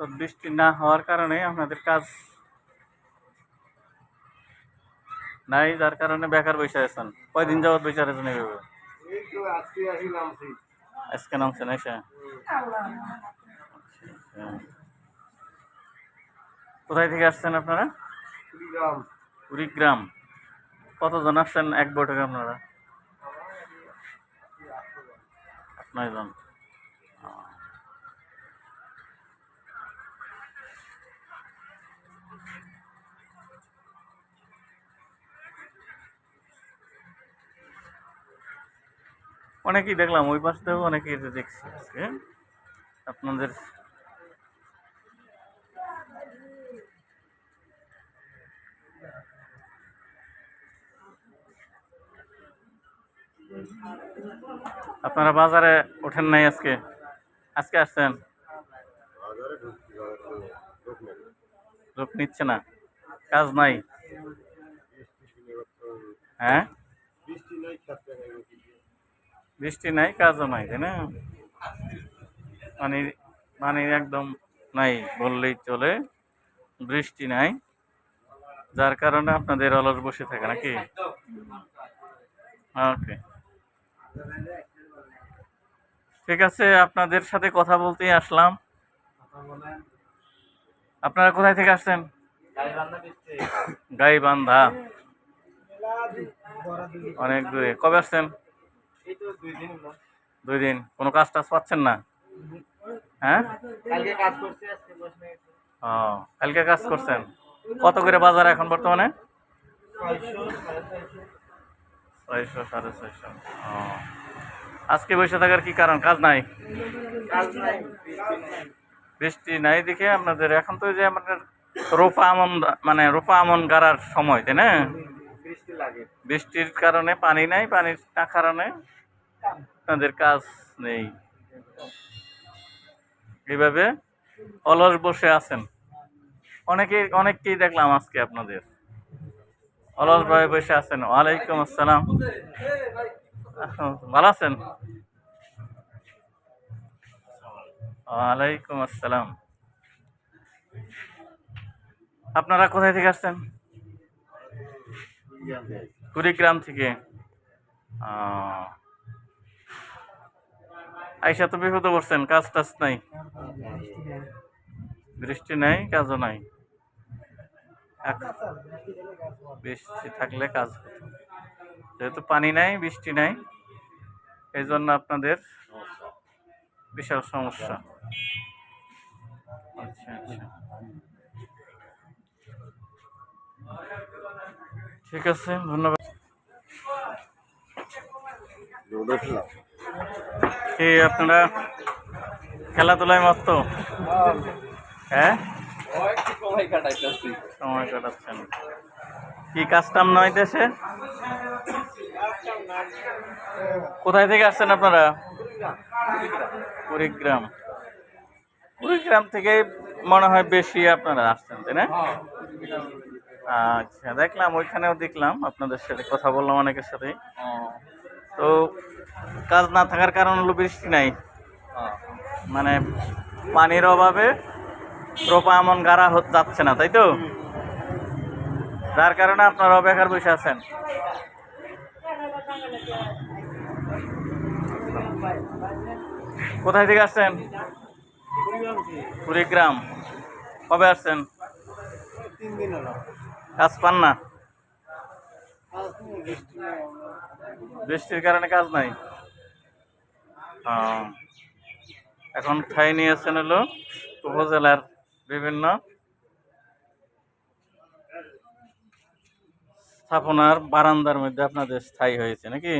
তো বৃষ্টি না হওয়ার কারণে আপনাদের কাজ নাই, যার কারণে বেকার বসে আছেন। কয়দিন যাবত বসে আছেন এইভাবে? আজকে নামছেন এসে। কোথায় থেকে আসছেন আপনারা? কুড়িগ্রাম। কতজন আসছেন? এক বৈঠকে আপনারা? আট অনেকেই দেখলাম, ওই পাশ থেকেও অনেকেই দেখছি আজকে। আপনাদের আপনারা বাজারে ওঠেন নাই আজকে? আজকে আসছেন? লোক নিচ্ছে না, কাজ নাই। হ্যাঁ বৃষ্টি নেই খাচ্ছে নেই বৃষ্টি নাই, কাজও নাই, তাই না? পানি পানির একদম নাই বললেই চলে, বৃষ্টি নাই। যার কারণে আপনাদের অলস বসে থাকে নাকি? ওকে। ঠিক আছে, আপনাদের সাথে কথা বলতেই আসলাম। আপনারা কোথায় থেকে আসছেন? গাইবান্ধা। অনেক দূরে। কবে আসছেন? দুই দিন কোনো কাজ টাজ পাচ্ছেন না? হ্যাঁ? ও কালকে কাজ করছেন। কত করে বাজার এখন বর্তমানে? ছয়শো সাড়ে ছয়শো। ও আজকে বসে থাকার কি কারণ? কাজ নাই? কাজ বৃষ্টি নাই। দেখে আপনাদের এখন তো যে আমাদের রোপা আমন মানে রোপা আমন গাড়ার সময় তাই না? বৃষ্টির কারণে পানি নাই পানির না কারণে আপনাদের কাজ নেই। এইভাবে অলস বসে আছেন। অনেকে অনেককেই দেখলাম আজকে আপনাদের। অলস ভাবে বসে আছেন। ওয়ালাইকুম আসসালাম। ভালো আছেন? ওয়ালাইকুম আসসালাম। আপনারা কোথায় থেকে আসছেন? কুড়িগ্রাম থেকে আইসা তো বিপদে পড়ছেন, কাজ টাজ নাই। বৃষ্টি নাই, কাজও নাই। বৃষ্টি থাকলে কাজ হতো। যেহেতু পানি নাই, বৃষ্টি নাই এই জন্য আপনাদের বিশাল সমস্যা। আচ্ছা আচ্ছা। ঠিক আছে ধন্যবাদ। কি আপনারা খেলাধুলায় মস্ত হ্যাঁ? সময় কাটাচ্ছেন। কি কাজটাম নয় দেশে? কোথায় থেকে আসছেন আপনারা? কুড়িগ্রাম। কুড়িগ্রাম থেকে মনে হয় বেশি আপনারা আসছেন তাই না? আচ্ছা দেখলাম ওইখানেও দেখলাম আপনাদের সাথে কথা বললাম অনেকের সাথে তো কাজ না থাকার কারণ হলো বৃষ্টি নাই। মানে পানির অভাবে রোপা এমন গাড়া হতে যাচ্ছে না তাই তো? যার কারণে আপনারা বেকার বসে আছেন। কোথায় থেকে আসছেন? কুড়িগ্রাম। কবে আসছেন? তিন দিন হলো। কাজ পান না? বৃষ্টির কারণে কাজ নাই? এখন ঠাই নিয়েছেন হলো উপজেলার বিভিন্ন স্থাপনার বারান্দার মধ্যে আপনাদের স্থায়ী হয়েছে নাকি?